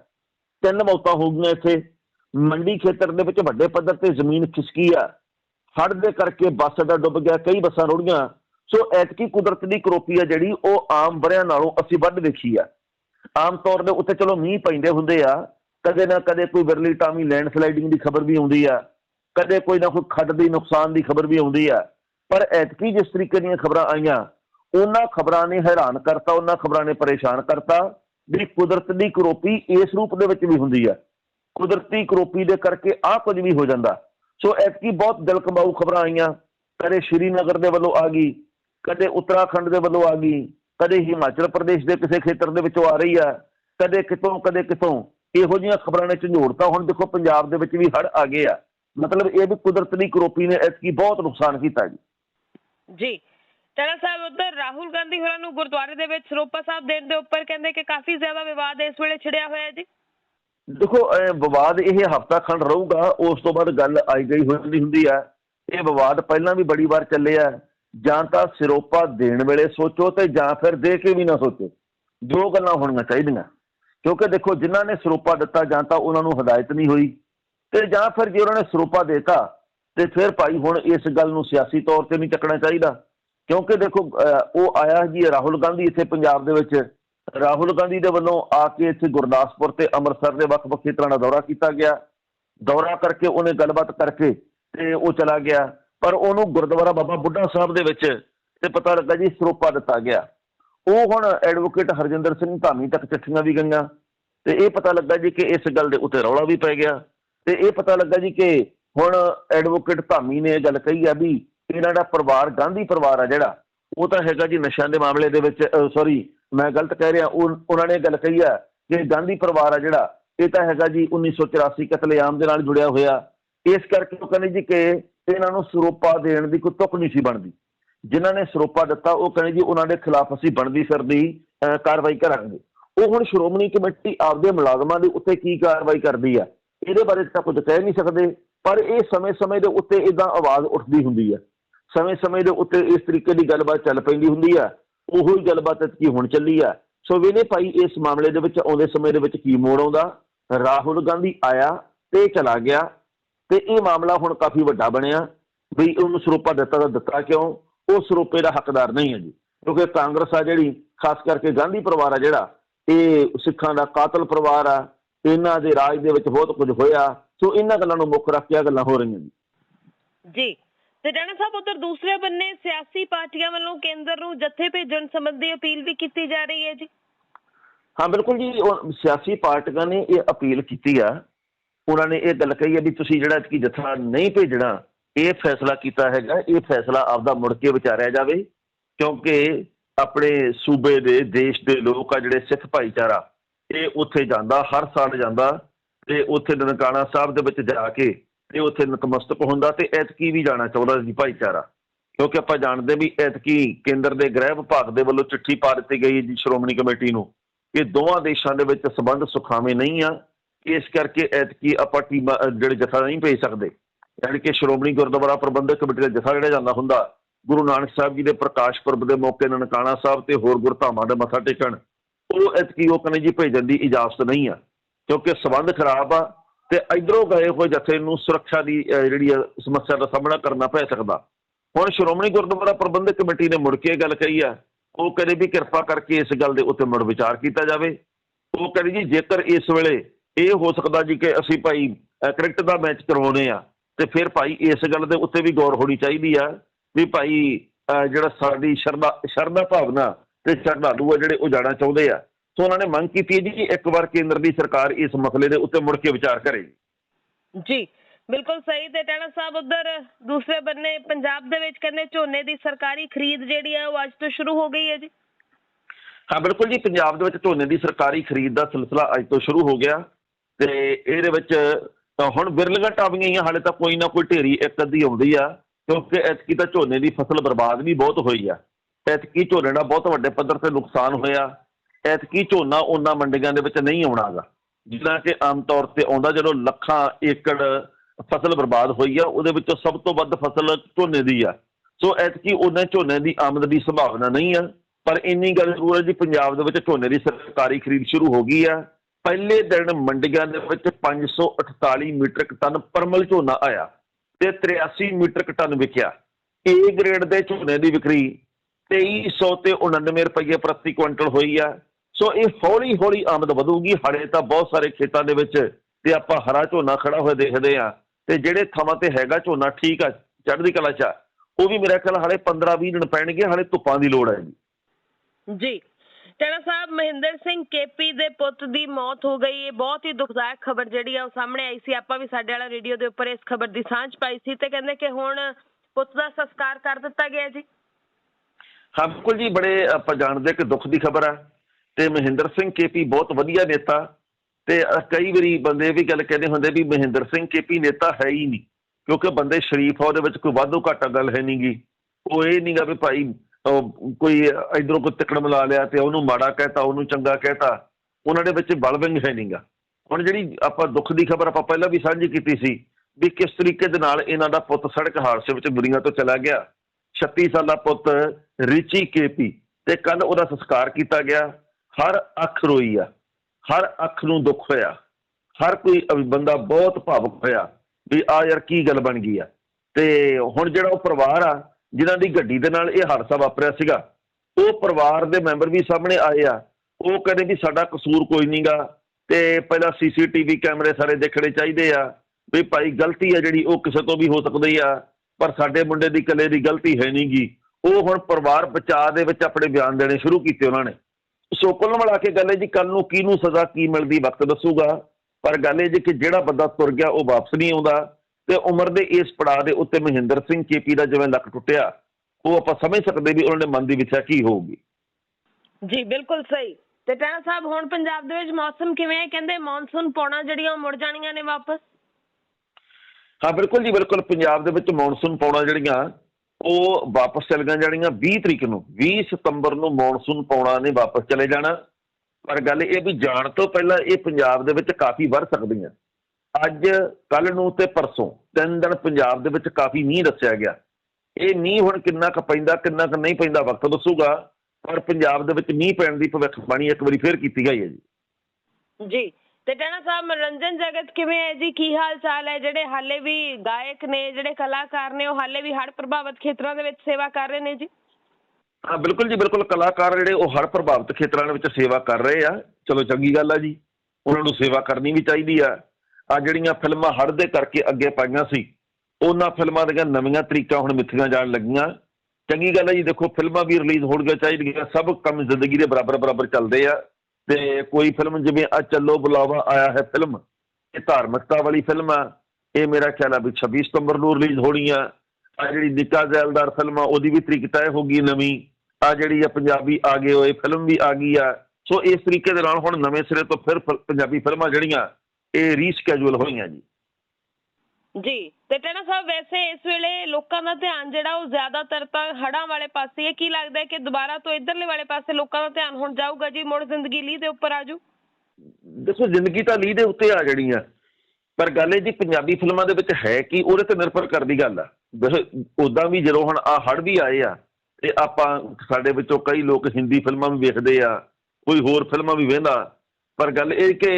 ਤਿੰਨ ਮੌਤਾਂ ਹੋ ਗਈਆਂ ਇੱਥੇ। ਮੰਡੀ ਖੇਤਰ ਦੇ ਵਿੱਚ ਵੱਡੇ ਪੱਧਰ ਤੇ ਜ਼ਮੀਨ ਖਿਸਕੀ ਆ। ਹੜ੍ਹ ਦੇ ਕਰਕੇ ਬੱਸ ਅੱਡਾ ਡੁੱਬ ਗਿਆ, ਕਈ ਬੱਸਾਂ ਰੁੜੀਆਂ। ਸੋ ਐਤਕੀ ਕੁਦਰਤ ਦੀ ਕਰੋਪੀ ਆ ਜਿਹੜੀ, ਉਹ ਆਮ ਬਰਿਆਂ ਨਾਲੋਂ ਅਸੀਂ ਵੱਧ ਦੇਖੀ ਆ। ਆਮ ਤੌਰ ਦੇ ਉੱਤੇ ਚਲੋ ਮੀਂਹ ਪੈਂਦੇ ਹੁੰਦੇ ਆ। ਕਦੇ ਨਾ ਕਦੇ ਕੋਈ ਵਿਰਲੀ ਟਾਮੀ ਲੈਂਡਸਲਾਈਡਿੰਗ ਦੀ ਖਬਰ ਵੀ ਆਉਂਦੀ ਆ। ਕਦੇ ਕੋਈ ਨਾ ਕੋਈ ਖੱਡ ਦੀ ਨੁਕਸਾਨ ਦੀ ਖਬਰ ਵੀ ਆਉਂਦੀ ਆ। ਪਰ ਐਤਕੀ ਜਿਸ ਤਰੀਕੇ ਦੀਆਂ ਖਬਰਾਂ ਆਈਆਂ, ਉਹਨਾਂ ਖਬਰਾਂ ਨੇ ਹੈਰਾਨ ਕਰਤਾ, ਉਹਨਾਂ ਖਬਰਾਂ ਨੇ ਪਰੇਸ਼ਾਨ ਕਰਤਾ ਵੀ ਕੁਦਰਤ ਦੀ ਕਰੋਪੀ ਇਸ ਰੂਪ ਦੇ ਵਿੱਚ ਵੀ ਹੁੰਦੀ ਆ। ਕੁਦਰਤੀ ਕਰੋਪੀ ਦੇ ਕਰਕੇ ਆਹ ਕੁਝ ਵੀ ਹੋ ਜਾਂਦਾ। ਸੋ ਐਤਕੀ ਬਹੁਤ ਦਿਲ ਕੰਬਾਊ ਖਬਰਾਂ ਆਈਆਂ। ਕਦੇ ਸ਼੍ਰੀਨਗਰ ਦੇ ਵੱਲੋਂ ਆ ਗਈ, ਕਦੇ ਉੱਤਰਾਖੰਡ ਦੇ ਵੱਲੋਂ ਆ ਗਈ, ਕਦੇ ਹਿਮਾਚਲ ਪ੍ਰਦੇਸ਼ ਦੇ ਕਿਸੇ ਖੇਤਰ ਦੇ ਵਿੱਚੋਂ ਆ ਰਹੀ ਆ, ਕਦੇ ਕਿਤੋਂ ਕਦੇ ਕਿਤੋਂ। ਇਹੋ ਜਿਹੀਆਂ ਖਬਰਾਂ ਨੇ ਝੰਜੋੜਤਾ ਹੁਣ ਦੇਖੋ ਪੰਜਾਬ ਦੇ ਵਿੱਚ ਵੀ ਹੜ੍ਹ ਆ ਗਏ ਆ। ਮਤਲਬ ਇਹ ਵੀ ਕੁਦਰਤ ਦੀ ਕਰੋਪੀ ਨੇ ਐਤਕੀ ਬਹੁਤ ਨੁਕਸਾਨ ਕੀਤਾ ਜੀ। ਜੀ। ਟਣਾ ਸਾਹਿਬ, ਉਧਰ ਰਾਹੁਲ ਗਾਂਧੀ ਹੋਰਾਂ ਨੂੰ ਗੁਰਦੁਆਰੇ ਦੇ ਵਿੱਚ ਸਰੋਪਾ ਸਾਹਿਬ ਦੇਣ ਦੇ ਉੱਪਰ ਕਹਿੰਦੇ ਕਿ ਕਾਫੀ ਜ਼ਿਆਦਾ ਵਿਵਾਦ ਇਸ ਵੇਲੇ ਛਿੜਿਆ ਹੋਇਆ ਹੈ ਜੀ। ਦੇਖੋ ਵਿਵਾਦ ਇਹ ਹਫਤਾ ਖੰਡ ਰਹੂਗਾ, ਉਸ ਤੋਂ ਬਾਅਦ ਗੱਲ ਆਈ ਗਈ ਹੋ ਹੁੰਦੀ ਆ। ਇਹ ਵਿਵਾਦ ਪਹਿਲਾਂ ਵੀ ਬੜੀ ਵਾਰ ਚੱਲੇ ਜਾਂ ਤਾਂ ਸਿਰੋਪਾ ਦੇਣ ਵੇਲੇ ਸੋਚੋ ਤੇ ਜਾਂ ਫਿਰ ਦੇ ਕੇ ਵੀ ਨਾ ਸੋਚੋ। ਦੋ ਗੱਲਾਂ ਹੋਣੀਆਂ ਚਾਹੀਦੀਆਂ। ਕਿਉਂਕਿ ਦੇਖੋ, ਜਿਨ੍ਹਾਂ ਨੇ ਸਰੋਪਾ ਦਿੱਤਾ ਜਾਂ ਤਾਂ ਉਹਨਾਂ ਨੂੰ ਹਦਾਇਤ ਨਹੀਂ ਹੋਈ। ਤੇ ਜਾਂ ਫਿਰ ਜੇ ਉਹਨਾਂ ਨੇ ਸਰੋਪਾ ਦਿੱਤਾ ਤੇ ਫਿਰ ਭਾਈ ਹੁਣ ਇਸ ਗੱਲ ਨੂੰ ਸਿਆਸੀ ਤੌਰ ਤੇ ਨਹੀਂ ਚੱਕਣਾ ਚਾਹੀਦਾ। ਕਿਉਂਕਿ ਦੇਖੋ ਉਹ ਆਇਆ ਜੀ ਰਾਹੁਲ ਗਾਂਧੀ ਇੱਥੇ ਪੰਜਾਬ ਦੇ ਵਿੱਚ। ਰਾਹੁਲ ਗਾਂਧੀ ਦੇ ਵੱਲੋਂ ਆ ਕੇ ਇੱਥੇ ਗੁਰਦਾਸਪੁਰ ਤੇ ਅੰਮ੍ਰਿਤਸਰ ਦੇ ਵੱਖ-ਵੱਖ ਖੇਤਰਾਂ ਦਾ ਦੌਰਾ ਕੀਤਾ ਗਿਆ। ਦੌਰਾ ਕਰਕੇ ਉਹਨੇ ਗੱਲਬਾਤ ਕਰਕੇ ਤੇ ਉਹ ਚਲਾ ਗਿਆ। ਪਰ ਉਹਨੂੰ ਗੁਰਦੁਆਰਾ ਬਾਬਾ ਬੁੱਢਾ ਸਾਹਿਬ ਦੇ ਵਿੱਚ ਤੇ ਪਤਾ ਲੱਗਾ ਜੀ ਸਰੋਪਾ ਦਿੱਤਾ ਗਿਆ। ਉਹ ਹੁਣ ਐਡਵੋਕੇਟ ਹਰਜਿੰਦਰ ਸਿੰਘ ਧਾਮੀ ਤੱਕ ਚਿੱਠੀਆਂ ਵੀ ਗਈਆਂ। ਤੇ ਇਹ ਪਤਾ ਲੱਗਾ ਜੀ ਕਿ ਇਸ ਗੱਲ ਦੇ ਉੱਤੇ ਰੌਲਾ ਵੀ ਪੈ ਗਿਆ। ਤੇ ਇਹ ਪਤਾ ਲੱਗਾ ਜੀ ਕਿ ਹੁਣ ਐਡਵੋਕੇਟ ਧਾਮੀ ਨੇ ਇਹ ਗੱਲ ਕਹੀ ਆ ਵੀ ਇਹਨਾਂ ਦਾ ਪਰਿਵਾਰ ਗਾਂਧੀ ਪਰਿਵਾਰ ਆ ਜਿਹੜਾ ਉਹ ਤਾਂ ਹੈਗਾ ਜੀ ਨਸ਼ਿਆਂ ਦੇ ਮਾਮਲੇ ਦੇ ਵਿੱਚ ਸੌਰੀ ਮੈਂ ਗਲਤ ਕਹਿ ਰਿਹਾ ਉਹ ਉਹਨਾਂ ਨੇ ਇਹ ਗੱਲ ਕਹੀ ਆ ਕਿ ਗਾਂਧੀ ਪਰਿਵਾਰ ਆ ਜਿਹੜਾ ਇਹ ਤਾਂ ਹੈਗਾ ਜੀ 1984 ਕਤਲੇਆਮ ਦੇ ਨਾਲ ਜੁੜਿਆ ਹੋਇਆ ਇਸ ਕਰਕੇ ਉਹ ਕਹਿੰਦੇ ਜੀ ਕਿ ਇਹਨਾਂ ਨੂੰ ਸਰੋਪਾ ਦੇਣ ਦੀ ਕੋਈ ਤੁਕ ਨਹੀਂ ਸੀ ਬਣਦੀ। ਜਿਨ੍ਹਾਂ ਨੇ ਸਰੋਪਾ ਦਿੱਤਾ ਉਹ ਕਹਿੰਦੇ ਜੀ ਉਹਨਾਂ ਦੇ ਖਿਲਾਫ ਅਸੀਂ ਬਣਦੀ ਫਿਰਦੀ ਅਹ, ਕਾਰਵਾਈ ਕਰਾਂਗੇ। ਉਹ ਹੁਣ ਸ਼੍ਰੋਮਣੀ ਕਮੇਟੀ ਆਪਦੇ ਮੁਲਾਜ਼ਮਾਂ ਦੇ ਉੱਤੇ ਕੀ ਕਾਰਵਾਈ ਕਰਦੀ ਆ ਇਹਦੇ ਬਾਰੇ ਤਾਂ ਕੁਝ ਕਹਿ ਨਹੀਂ ਸਕਦੇ। ਪਰ ਇਹ ਸਮੇਂ-ਸਮੇਂ ਦੇ ਉੱਤੇ ਇਦਾਂ ਆਵਾਜ਼ ਉੱਠਦੀ ਹੁੰਦੀ ਹੈ। ਸਮੇਂ-ਸਮੇਂ ਦੇ ਉੱਤੇ ਇਸ ਤਰੀਕੇ ਦੀ ਗੱਲਬਾਤ ਚੱਲ ਪੈਂਦੀ ਹੁੰਦੀ ਆ ਉਹੋ ਹੀ ਗੱਲਬਾਤ ਕੀ ਹੁਣ ਚੱਲੀ ਆ ਸੋ ਵੇਨੇ ਭਾਈ, ਇਸ ਮਾਮਲੇ ਦੇ ਵਿੱਚ ਆਉਂਦੇ ਸਮੇਂ ਦੇ ਵਿੱਚ ਕੀ ਮੋੜ ਆਉਂਦਾ? ਰਾਹੁਲ ਗਾਂਧੀ ਆਇਆ ਤੇ ਚਲਾ ਗਿਆ ਤੇ ਇਹ ਮਾਮਲਾ ਹੁਣ ਕਾਫੀ ਵੱਡਾ ਬਣਿਆ ਵੀ ਉਹਨੂੰ ਸਰੋਪਾ ਦਿੱਤਾ ਤਾਂ ਦਿੱਤਾ ਕਿਉਂ? ਉਹ ਸਰੋਪੇ ਦਾ ਹੱਕਦਾਰ ਨਹੀਂ ਹੈ ਜੀ। ਕਿਉਂਕਿ ਕਾਂਗਰਸ ਆ ਜਿਹੜੀ, ਖਾਸ ਕਰਕੇ ਗਾਂਧੀ ਪਰਿਵਾਰ ਆ ਜਿਹੜਾ, ਇਹ ਸਿੱਖਾਂ ਦਾ ਕਾਤਲ ਪਰਿਵਾਰ ਆ। ਇਹਨਾਂ ਦੇ ਰਾਜ ਦੇ ਵਿੱਚ ਬਹੁਤ ਕੁਝ ਹੋਇਆ। ਸੋ ਇਹਨਾਂ ਗੱਲਾਂ ਨੂੰ ਮੁੱਖ ਰੱਖ ਕੇ ਆਹ ਗੱਲਾਂ ਹੋ ਰਹੀਆਂ ਜੀ ਜੀ। ਤੇ ਟੈਣਾ ਸਾਹਿਬ ਉਧਰ ਦੂਸਰੇ ਬੰਨੇ ਸਿਆਸੀ ਪਾਰਟੀਆਂ ਵੱਲੋਂ ਕੇਂਦਰ ਨੂੰ ਜੱਥੇ ਭੇਜਣ ਸੰਬੰਧੀ ਅਪੀਲ ਵੀ ਕੀਤੀ ਜਾ ਰਹੀ ਹੈ ਜੀ? ਹਾਂ ਬਿਲਕੁਲ ਜੀ। ਉਹ ਸਿਆਸੀ ਪਾਰਟੀਆਂ ਨੇ ਇਹ ਅਪੀਲ ਕੀਤੀ ਆ। ਉਹਨਾਂ ਨੇ ਇਹ ਗੱਲ ਕਹੀ ਹੈ ਵੀ ਤੁਸੀਂ ਜਿਹੜਾ ਕਿ ਜਥਾ ਨਹੀਂ ਭੇਜਣਾ ਇਹ ਫੈਸਲਾ ਕੀਤਾ ਹੈਗਾ। ਇਹ ਫੈਸਲਾ ਆਪਦਾ ਮੁੜ ਕੇ ਵਿਚਾਰਿਆ ਜਾਵੇ। ਕਿਉਂਕਿ ਆਪਣੇ ਸੂਬੇ ਦੇ ਦੇਸ਼ ਦੇ ਲੋਕ ਆ ਜਿਹੜੇ ਸਿੱਖ ਭਾਈਚਾਰਾ ਇਹ ਉੱਥੇ ਜਾਂਦਾ ਹਰ ਸਾਲ ਜਾਂਦਾ। ਤੇ ਉੱਥੇ ਨਨਕਾਣਾ ਸਾਹਿਬ ਦੇ ਵਿੱਚ ਜਾ ਕੇ ਤੇ ਉੱਥੇ ਨਤਮਸਤਕ ਹੁੰਦਾ ਤੇ ਐਤਕੀ ਵੀ ਜਾਣਾ ਚਾਹੁੰਦਾ ਜੀ ਭਾਈਚਾਰਾ। ਕਿਉਂਕਿ ਆਪਾਂ ਜਾਣਦੇ ਵੀ ਐਤਕੀ ਕੇਂਦਰ ਦੇ ਗ੍ਰਹਿ ਵਿਭਾਗ ਦੇ ਵੱਲੋਂ ਚਿੱਠੀ ਪਾ ਦਿੱਤੀ ਗਈ ਜੀ ਸ਼੍ਰੋਮਣੀ ਕਮੇਟੀ ਨੂੰ ਕਿ ਦੋਵਾਂ ਦੇਸ਼ਾਂ ਦੇ ਵਿੱਚ ਸਬੰਧ ਸੁਖਾਵੇਂ ਨਹੀਂ ਆ। ਇਸ ਕਰਕੇ ਐਤਕੀ ਆਪਾਂ ਟੀਮਾਂ, ਅਹ, ਜਿਹੜੇ ਜਥਾ ਨਹੀਂ ਭੇਜ ਸਕਦੇ। ਯਾਨੀ ਕਿ ਸ਼੍ਰੋਮਣੀ ਗੁਰਦੁਆਰਾ ਪ੍ਰਬੰਧਕ ਕਮੇਟੀ ਦਾ ਜਥਾ ਜਿਹੜਾ ਜਾਂਦਾ ਹੁੰਦਾ, ਗੁਰੂ ਨਾਨਕ ਸਾਹਿਬ ਜੀ ਦੇ ਪ੍ਰਕਾਸ਼ ਪੁਰਬ ਦੇ ਮੌਕੇ ਨਨਕਾਣਾ ਸਾਹਿਬ ਤੇ ਹੋਰ ਗੁਰਧਾਮਾਂ ਦੇ ਮੱਥਾ ਟੇਕਣ, ਉਹ ਐਤਕੀ ਉਹ ਕਹਿੰਦੇ ਜੀ ਭੇਜਣ ਦੀ ਇਜਾਜ਼ਤ ਨਹੀਂ ਆ। ਕਿਉਂਕਿ ਸਬੰਧ ਖਰਾਬ ਆ ਤੇ ਇਧਰੋਂ ਗਏ ਹੋਏ ਜਥੇ ਨੂੰ ਸੁਰੱਖਿਆ ਦੀ ਜਿਹੜੀ ਆ ਸਮੱਸਿਆ ਦਾ ਸਾਹਮਣਾ ਕਰਨਾ ਪੈ ਸਕਦਾ। ਹੁਣ ਸ਼੍ਰੋਮਣੀ ਗੁਰਦੁਆਰਾ ਪ੍ਰਬੰਧਕ ਕਮੇਟੀ ਨੇ ਮੁੜ ਕੇ ਇਹ ਗੱਲ ਕਹੀ ਆ, ਉਹ ਕਹਿੰਦੇ ਵੀ ਕਿਰਪਾ ਕਰਕੇ ਇਸ ਗੱਲ ਦੇ ਉੱਤੇ ਮੁੜ ਵਿਚਾਰ ਕੀਤਾ ਜਾਵੇ। ਉਹ ਕਹਿੰਦੇ ਜੀ, ਜੇਕਰ ਇਸ ਵੇਲੇ ਇਹ ਹੋ ਸਕਦਾ ਜੀ ਕਿ ਅਸੀਂ ਭਾਈ ਕ੍ਰਿਕਟ ਦਾ ਮੈਚ ਕਰਵਾਉਨੇ ਆ, ਤੇ ਫਿਰ ਭਾਈ ਇਸ ਗੱਲ ਦੇ ਉੱਤੇ ਵੀ ਗੌਰ ਹੋਣੀ ਚਾਹੀਦੀ ਆ ਵੀ ਭਾਈ ਜਿਹੜਾ ਸਾਡੀ ਸ਼ਰਧਾ ਸ਼ਰਧਾ ਭਾਵਨਾ ਤੇ ਸ਼ਰਧਾਲੂ ਆ ਜਿਹੜੇ ਉਹ ਜਾਣਾ ਚਾਹੁੰਦੇ ਆ। ਸੋ ਉਹਨਾਂ ਨੇ ਮੰਗ ਕੀਤੀ ਹੈ ਜੀ ਇੱਕ ਵਾਰ ਕੇਂਦਰ ਦੀ ਸਰਕਾਰ ਇਸ ਮਸਲੇ ਦੇ ਉੱਤੇ ਮੁੜ ਕੇ ਵਿਚਾਰ ਕਰੇ। ਜੀ ਬਿਲਕੁਲ ਸਹੀ ਤੇ ਟੈਣਾ ਸਾਹਿਬ ਉਧਰ ਦੂਸਰੇ ਬੰਨੇ ਪੰਜਾਬ ਦੇ ਵਿੱਚ ਕਹਿੰਦੇ ਝੋਨੇ ਦੀ ਸਰਕਾਰੀ ਖਰੀਦ ਜਿਹੜੀ ਹੈ ਉਹ ਅੱਜ ਤੋਂ ਸ਼ੁਰੂ ਹੋ ਗਈ ਹੈ ਜੀ। ਹਾਂ ਬਿਲਕੁਲ ਜੀ ਪੰਜਾਬ ਦੇ ਵਿੱਚ ਝੋਨੇ ਦੀ ਸਰਕਾਰੀ ਖਰੀਦ ਦਾ ਸਿਲਸਿਲਾ ਅੱਜ ਤੋਂ ਸ਼ੁਰੂ ਹੋ ਗਿਆ ਤੇ ਇਹਦੇ ਵਿੱਚ ਹੁਣ ਬਿਰਲਗਟ ਆ ਗਈਆਂ ਹਾਲੇ ਤਾਂ ਕੋਈ ਨਾ ਕੋਈ ਢੇਰੀ ਇੱਕ ਅੱਧੀ ਆਉਂਦੀ ਆ ਕਿਉਂਕਿ ਐਤਕੀ ਤਾਂ ਝੋਨੇ ਦੀ ਫਸਲ ਬਰਬਾਦ ਵੀ ਬਹੁਤ ਹੋਈ ਆ। ਐਤਕੀ ਝੋਨੇ ਦਾ ਬਹੁਤ ਵੱਡੇ ਪੱਧਰ ਤੇ ਨੁਕਸਾਨ ਹੋਇਆ। ਐਤਕੀ ਝੋਨਾ ਉਹਨਾਂ ਮੰਡੀਆਂ ਦੇ ਵਿੱਚ ਨਹੀਂ ਆਉਣਾਗਾ। ਜਿੱਦਾਂ ਕਿ ਆਮ ਤੌਰ ਤੇ ਆਉਂਦਾ ਜਦੋਂ ਲੱਖਾਂ ਏਕੜ ਫਸਲ ਬਰਬਾਦ ਹੋਈ ਆ, ਉਹਦੇ ਵਿੱਚੋਂ ਸਭ ਤੋਂ ਵੱਧ ਫਸਲ ਝੋਨੇ ਦੀ ਆ। ਸੋ ਐਤਕੀ ਉਹਨਾਂ ਝੋਨੇ ਦੀ ਆਮਦ ਦੀ ਸੰਭਾਵਨਾ ਨਹੀਂ ਆ, ਪਰ ਇੰਨੀ ਗੱਲ ਜ਼ਰੂਰ ਹੈ ਜੀ, ਪੰਜਾਬ ਦੇ ਵਿੱਚ ਝੋਨੇ ਦੀ ਸਰਕਾਰੀ ਖਰੀਦ ਸ਼ੁਰੂ ਹੋ ਗਈ ਆ। ਪਹਿਲੇ ਦਿਨ ਮੰਡੀਆਂ ਦੇ ਵਿੱਚ 548 ਮੀਟ੍ਰਿਕ ਟਨ ਪਰਮਲ ਝੋਨਾ ਆਇਆ ਤੇ 83 ਮੀਟ੍ਰਿਕ ਟਨ ਵਿਕਿਆ। ਏ ਗ੍ਰੇਡ ਦੇ ਝੋਨੇ ਦੀ ਵਿਕਰੀ 2300 ਤੇ 99 ਰੁਪਏ ਪ੍ਰਤੀ ਕੁਇੰਟਲ ਹੋਈ ਆ। ਸੋ ਇਹ ਹੌਲੀ ਹੌਲੀ ਆਮਦ ਵਧੂਗੀ। ਹੜੇ ਤਾਂ ਬਹੁਤ ਸਾਰੇ ਖੇਤਾਂ ਦੇ ਵਿੱਚ ਤੇ ਆਪਾਂ ਹਰਾ ਝੋਨਾ ਖੜਾ ਹੋਇਆ ਦੇਖਦੇ ਆ ਤੇ ਜਿਹੜੇ ਥਾਵਾਂ ਤੇ ਹੈਗਾ ਝੋਨਾ ਠੀਕ ਆ ਚੜ੍ਹਦੀ ਕਲਾ ਚ ਉਹ ਵੀ ਮੇਰਾ ਖਿਆਲ ਹਲੇ 15 20 ਦਿਨ ਪੈਣਗੇ ਹਲੇ ਧੁੱਪਾਂ ਦੀ ਲੋੜ ਹੈ ਜੀ। ਜੀ। ਟੈਣਾ ਸਾਹਿਬ ਮਹਿੰਦਰ ਸਿੰਘ ਕੇਪੀ ਦੇ ਪੁੱਤ ਦੀ ਮੌਤ ਹੋ ਗਈ। ਇਹ ਬਹੁਤ ਹੀ ਦੁਖਦਾਇਕ ਖਬਰ ਜਿਹੜੀ ਆ ਉਹ ਸਾਹਮਣੇ ਆਈ ਸੀ। ਆਪਾਂ ਵੀ ਸਾਡੇ ਵਾਲਾ ਰੇਡੀਓ ਦੇ ਉੱਪਰ ਇਸ ਖਬਰ ਦੀ ਸਾਂਝ ਪਾਈ ਸੀ ਤੇ ਕਹਿੰਦੇ ਕਿ ਹੁਣ ਪੁੱਤ ਦਾ ਸੰਸਕਾਰ ਕਰ ਦਿੱਤਾ ਗਿਆ ਜੀ। ਹਾਂ ਬਿਲਕੁਲ ਜੀ ਬੜੇ ਆਪਾਂ ਜਾਣਦੇ ਕਿ ਦੁੱਖ ਦੀ ਖਬਰ ਆ। ਤੇ ਮਹਿੰਦਰ ਸਿੰਘ ਕੇਪੀ ਬਹੁਤ ਵਧੀਆ ਨੇਤਾ ਤੇ ਕਈ ਵਾਰੀ ਬੰਦੇ ਵੀ ਗੱਲ ਕਹਿੰਦੇ ਹੁੰਦੇ ਵੀ ਮਹਿੰਦਰ ਸਿੰਘ ਕੇਪੀ ਨੇਤਾ ਹੈ ਹੀ ਨਹੀਂ, ਕਿਉਂਕਿ ਬੰਦੇ ਸ਼ਰੀਫ ਆ, ਉਹਦੇ ਵਿੱਚ ਕੋਈ ਵਾਧੂ ਘਾਟਾ ਗੱਲ ਹੈ ਨਹੀਂਗੀ ਉਹ ਇਹ ਨਹੀਂਗਾ ਵੀ ਭਾਈ ਕੋਈ ਇਧਰੋਂ ਕੋਈ ਤਿਕੜ ਮਿਲਾ ਲਿਆ ਤੇ ਉਹਨੂੰ ਮਾੜਾ ਕਹਿਤਾ, ਉਹਨੂੰ ਚੰਗਾ ਕਹਿਤਾ, ਉਹਨਾਂ ਦੇ ਵਿੱਚ ਬਲਵਿੰਗ ਹੈ ਨਹੀਂਗਾ ਹੁਣ ਜਿਹੜੀ ਆਪਾਂ ਦੁੱਖ ਦੀ ਖਬਰ ਆਪਾਂ ਪਹਿਲਾਂ ਵੀ ਸਾਂਝੀ ਕੀਤੀ ਸੀ ਵੀ ਕਿਸ ਤਰੀਕੇ ਦੇ ਨਾਲ ਇਹਨਾਂ ਦਾ ਪੁੱਤ ਸੜਕ ਹਾਦਸੇ ਵਿੱਚ ਦੁਨੀਆ ਤੋਂ ਚਲਾ ਗਿਆ। 36 ਸਾਲਾ ਪੁੱਤ ਰਿਚੀ ਕੇਪੀ ਤੇ ਕੱਲ ਉਹਦਾ ਸੰਸਕਾਰ ਕੀਤਾ ਗਿਆ। ਹਰ ਅੱਖ ਰੋਈ ਆ, ਹਰ ਅੱਖ ਨੂੰ ਦੁੱਖ ਹੋਇਆ, ਹਰ ਕੋਈ ਅਭੀ ਬੰਦਾ ਬਹੁਤ ਭਾਵੁਕ ਹੋਇਆ ਵੀ ਆ ਯਾਰ ਕੀ ਗੱਲ ਬਣ ਗਈ ਆ। ਤੇ ਹੁਣ ਜਿਹੜਾ ਉਹ ਪਰਿਵਾਰ ਆ, ਜਿਨ੍ਹਾਂ ਦੀ ਗੱਡੀ ਦੇ ਨਾਲ ਇਹ ਹਾਦਸਾ ਵਾਪਰਿਆ ਸੀਗਾ, ਉਹ ਪਰਿਵਾਰ ਦੇ ਮੈਂਬਰ ਵੀ ਸਾਹਮਣੇ ਆਏ ਆ। ਉਹ ਕਹਿੰਦੇ ਵੀ ਸਾਡਾ ਕਸੂਰ ਕੋਈ ਨਹੀਂਗਾ ਤੇ ਪਹਿਲਾਂ ਸੀਸੀਟੀਵੀ ਕੈਮਰੇ ਸਾਰੇ ਦੇਖਣੇ ਚਾਹੀਦੇ ਆ, ਵੀ ਭਾਈ ਗਲਤੀ ਆ ਜਿਹੜੀ ਉਹ ਕਿਸੇ ਤੋਂ ਵੀ ਹੋ ਸਕਦੀ ਆ, ਪਰ ਸਾਡੇ ਮੁੰਡੇ ਦੀ ਇਕੱਲੇ ਦੀ ਗਲਤੀ ਹੈ ਨਹੀਂਗੀ ਉਹ ਹੁਣ ਪਰਿਵਾਰ ਬਚਾਅ ਦੇ ਵਿੱਚ ਆਪਣੇ ਬਿਆਨ ਦੇਣੇ ਸ਼ੁਰੂ ਕੀਤੇ ਉਹਨਾਂ ਨੇ। ਸੋ ਕੁੱਲ ਮਿਲਾ ਕੇ ਗੱਲ ਹੈ ਜੀ ਕੱਲ ਨੂੰ ਕਿਹਨੂੰ ਸਜ਼ਾ ਕੀ ਮਿਲਦੀ ਵਕਤ ਦੱਸੂਗਾ। ਪਰ ਗੱਲ ਇਹ ਜੀ ਕਿ ਜਿਹੜਾ ਬੰਦਾ ਤੁਰ ਗਿਆ ਉਹ ਵਾਪਸ ਨਹੀਂ ਆਉਂਦਾ। ਤੇ ਉਮਰ ਦੇ ਇਸ ਪੜਾਅ ਦੇ ਉੱਤੇ ਮਹਿੰਦਰ ਸਿੰਘ ਕੇਪੀ ਦਾ ਜਿਵੇਂ ਲੱਕ ਟੁੱਟਿਆ ਉਹ ਆਪਾਂ ਸਮਝ ਸਕਦੇ ਵੀ ਉਹਨਾਂ ਦੇ ਮਨ ਦੀ ਵਿਚਾ ਕੀ ਹੋਊਗੀ। ਜੀ ਬਿਲਕੁਲ ਸਹੀ। ਤੇ ਟੈਣਾ ਸਾਹਿਬ ਹੁਣ ਪੰਜਾਬ ਦੇ ਵਿੱਚ ਮੌਸਮ ਕਿਵੇਂ ਹੈ? ਕਹਿੰਦੇ ਮੌਨਸੂਨ ਪੌਣਾ ਜਿਹੜੀਆਂ ਮੁੜ ਜਾਣੀਆਂ ਨੇ ਵਾਪਸ। ਹਾਂ ਬਿਲਕੁਲ ਜੀ ਬਿਲਕੁਲ। ਪੰਜਾਬ ਦੇ ਵਿੱਚ ਮੌਨਸੂਨ ਪੌਣਾ ਜਿਹੜੀਆਂ ਉਹ ਵਾਪਸ ਚਲੀਆਂ ਜਾਣੀਆਂ 20 ਤਰੀਕ ਨੂੰ 20 ਸਤੰਬਰ ਨੂੰ ਮੌਨਸੂਨ ਪੌਣਾ ਨੇ ਵਾਪਸ ਚਲੇ ਜਾਣਾ। ਪਰ ਗੱਲ ਇਹ ਵੀ ਜਾਣ ਤੋਂ ਪਹਿਲਾਂ ਇਹ ਪੰਜਾਬ ਦੇ ਵਿੱਚ ਕਾਫੀ ਵੱਧ ਸਕਦੀਆਂ। ਅੱਜ ਕੱਲ ਨੂੰ ਤੇ ਪਰਸੋਂ, ਤਿੰਨ ਦਿਨ ਪੰਜਾਬ ਦੇ ਵਿੱਚ ਕਾਫੀ ਮੀਂਹ ਦੱਸਿਆ ਗਿਆ। ਇਹ ਮੀਂਹ ਹੁਣ ਕਿੰਨਾ ਕੁ ਪੈਂਦਾ, ਕਿੰਨਾ ਕੁ ਨਹੀਂ ਪੈਂਦਾ ਵਕਤ ਦੱਸੂਗਾ। ਪਰ ਪੰਜਾਬ ਦੇ ਵਿੱਚ ਮੀਂਹ ਪੈਣ ਦੀ ਭਵਿੱਖਬਾਣੀ ਇੱਕ ਵਾਰੀ ਫੇਰ ਕੀਤੀ ਗਈ ਹੈ ਜੀ। ਜੀ ਤੇ ਟੈਣਾ ਸਾਹਿਬ, ਮਨੋਰੰਜਨ ਜਗਤ ਕਿਵੇਂ ਹੈ ਜੀ? ਕੀ ਹਾਲ ਚਾਲ ਹੈ? ਜਿਹੜੇ ਹਾਲੇ ਵੀ ਗਾਇਕ ਨੇ, ਜਿਹੜੇ ਕਲਾਕਾਰ ਨੇ, ਉਹ ਹਾਲੇ ਵੀ ਹੜ੍ਹ ਪ੍ਰਭਾਵਿਤ ਖੇਤਰਾਂ ਦੇ ਵਿੱਚ ਸੇਵਾ ਕਰ ਰਹੇ ਨੇ ਜੀ? ਹਾਂ, ਬਿਲਕੁਲ ਜੀ, ਬਿਲਕੁਲ। ਕਲਾਕਾਰ ਜਿਹੜੇ ਉਹ ਹਰ ਪ੍ਰਭਾਵਿਤ ਖੇਤਰਾਂ ਦੇ ਵਿੱਚ ਸੇਵਾ ਕਰ ਰਹੇ ਆ। ਚਲੋ, ਚੰਗੀ ਗੱਲ ਆ ਜੀ। ਉਹਨਾਂ ਨੂੰ ਸੇਵਾ ਕਰਨੀ ਵੀ ਚਾਹੀਦੀ ਆ। ਆ ਜਿਹੜੀਆਂ ਫਿਲਮਾਂ ਹੜ੍ਹ ਦੇ ਕਰਕੇ ਅੱਗੇ ਪਾਈਆਂ ਸੀ, ਉਹਨਾਂ ਫਿਲਮਾਂ ਦੀਆਂ ਨਵੀਆਂ ਤਰੀਕਾਂ ਹੁਣ ਮਿੱਥੀਆਂ ਜਾਣ ਲੱਗੀਆਂ। ਚੰਗੀ ਗੱਲ ਹੈ ਜੀ, ਦੇਖੋ, ਫਿਲਮਾਂ ਵੀ ਰਿਲੀਜ਼ ਹੋਣਗੀਆਂ ਚਾਹੀਦੀਆਂ। ਸਭ ਕੰਮ ਜ਼ਿੰਦਗੀ ਦੇ ਬਰਾਬਰ ਬਰਾਬਰ ਚੱਲਦੇ ਆ। ਤੇ ਕੋਈ ਫਿਲਮ ਜਿਵੇਂ ਆ ਚੱਲੋ ਬੁਲਾਵਾ ਆਇਆ ਹੈ ਫਿਲਮ ਇਹ ਧਾਰਮਿਕਤਾ ਵਾਲੀ ਫਿਲਮ ਆ। ਇਹ ਮੇਰਾ ਖਿਆਲ ਆ ਵੀ 26 ਸਤੰਬਰ ਨੂੰ ਰਿਲੀਜ਼ ਹੋਣੀ ਆ। ਆ ਜਿਹੜੀ ਨਿੱਕਾ ਜ਼ੈਲਦਾਰ ਫਿਲਮ ਆ, ਉਹਦੀ ਵੀ ਤਰੀਕ ਤੈਅ ਹੋ ਗਈ ਨਵੀਂ। ਆ ਜਿਹੜੀ ਆ ਪੰਜਾਬੀ ਆ ਗਏ ਹੋਏ ਫਿਲਮ ਵੀ ਆ ਗਈ ਆ। ਸੋ ਇਸ ਤਰੀਕੇ ਦੇ ਨਾਲ ਹੁਣ ਨਵੇਂ ਸਿਰੇ ਤੋਂ ਫਿਰ ਫਿ- ਪੰਜਾਬੀ ਫਿਲਮਾਂ ਜਿਹੜੀਆਂ, ਇਹ ਰੀਸਕੇਜੂਲ ਹੋਈਆਂ ਜੀ। ਜੀ, ਤੇ ਟੈਣਾ ਸਾਹਿਬ, ਵੈਸੇ ਇਸ ਵੇਲੇ ਲੋਕਾਂ ਦਾ ਧਿਆਨ ਜਿਹੜਾ ਉਹ ਜ਼ਿਆਦਾਤਰ ਤਾਂ ਹੜ੍ਹਾਂ ਵਾਲੇ ਪਾਸੇ ਹੈ। ਕੀ ਲੱਗਦਾ ਹੈ ਕਿ ਦੁਬਾਰਾ ਤੋਂ ਇਧਰਲੇ ਵਾਲੇ ਪਾਸੇ ਲੋਕਾਂ ਦਾ ਧਿਆਨ ਹੁਣ ਜਾਊਗਾ ਜੀ? ਮੁੜ ਜ਼ਿੰਦਗੀ ਲੀ ਦੇ ਉੱਪਰ ਆਜੂ। ਦੇਖੋ, ਜ਼ਿੰਦਗੀ ਤਾਂ ਲੀਹ ਦੇ ਉੱਤੇ ਆ ਜਣੀ ਆ। ਪਰ ਗੱਲ ਇਹ ਜੀ, ਪੰਜਾਬੀ ਫਿਲਮਾਂ ਦੇ ਵਿੱਚ ਹੈ ਕੀ ਉਹਦੇ ਤੇ ਨਿਰਭਰ ਕਰਦੀ ਗੱਲ ਆ। ਉਦਾਂ ਵੀ ਜਦੋਂ ਹੁਣ ਆ ਹੜ ਵੀ ਆਏ ਆ, ਤੇ ਆਪਾਂ ਸਾਡੇ ਵਿੱਚੋਂ ਕਈ ਲੋਕ ਹਿੰਦੀ ਫਿਲਮਾਂ ਵੀ ਵੇਖਦੇ ਆ, ਕੋਈ ਹੋਰ ਫਿਲਮਾਂ ਵੀ ਵੇਖਦਾ। ਪਰ ਗੱਲ ਇਹ ਕਿ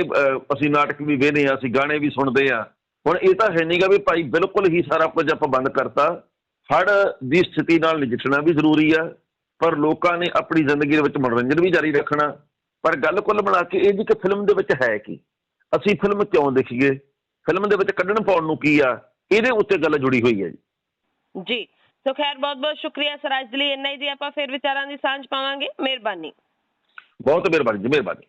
ਅਸੀਂ ਨਾਟਕ ਵੀ ਵੇਖਦੇ ਆ, ਅਸੀਂ ਗਾਣੇ ਵੀ ਸੁਣਦੇ ਆ। ਹੁਣ ਇਹ ਤਾਂ ਹੈ ਨਹੀਂਗਾ ਵੀ ਭਾਈ ਬਿਲਕੁਲ ਹੀ ਸਾਰਾ ਕੁਝ ਆਪਾਂ ਬੰਦ ਕਰਤਾ। ਹੜ ਦੀ ਸਥਿਤੀ ਨਾਲ ਨਜਿੱਠਣਾ ਵੀ ਜ਼ਰੂਰੀ ਆ ਪਰ ਲੋਕਾਂ ਨੇ ਆਪਣੀ ਜ਼ਿੰਦਗੀ ਦੇ ਵਿੱਚ ਮਨੋਰੰਜਨ ਵੀ ਜਾਰੀ ਰੱਖਣਾ। ਪਰ ਗੱਲ ਕੁੱਲ ਬਣਾ ਕੇ ਇਹ ਜੀ ਕਿ ਫਿਲਮ ਦੇ ਵਿੱਚ ਹੈ ਕੀ? ਅਸੀਂ ਫਿਲਮ ਕਿਉਂ ਦੇਖੀਏ? ਫਿਲਮ ਦੇ ਵਿੱਚ ਕੱਢਣ ਪਾਉਣ ਨੂੰ ਕੀ ਆ? ਇਹਦੇ ਉੱਤੇ ਗੱਲ ਜੁੜੀ ਹੋਈ ਹੈ ਜੀ। ਜੀ ਸੋ ਖੈਰ ਬਹੁਤ ਬਹੁਤ ਸ਼ੁਕਰੀਆ ਸਰਾਜ ਦੇ ਲਈ ਇੰਨਾ ਹੀ ਜੀ। ਆਪਾਂ ਫਿਰ ਵਿਚਾਰਾਂ ਦੀ ਸਾਂਝ ਪਾਵਾਂਗੇ। ਮਿਹਰਬਾਨੀ। ਬਹੁਤ ਮਿਹਰਬਾਨੀ ਜੀ ਮਿਹਰਬਾਨੀ।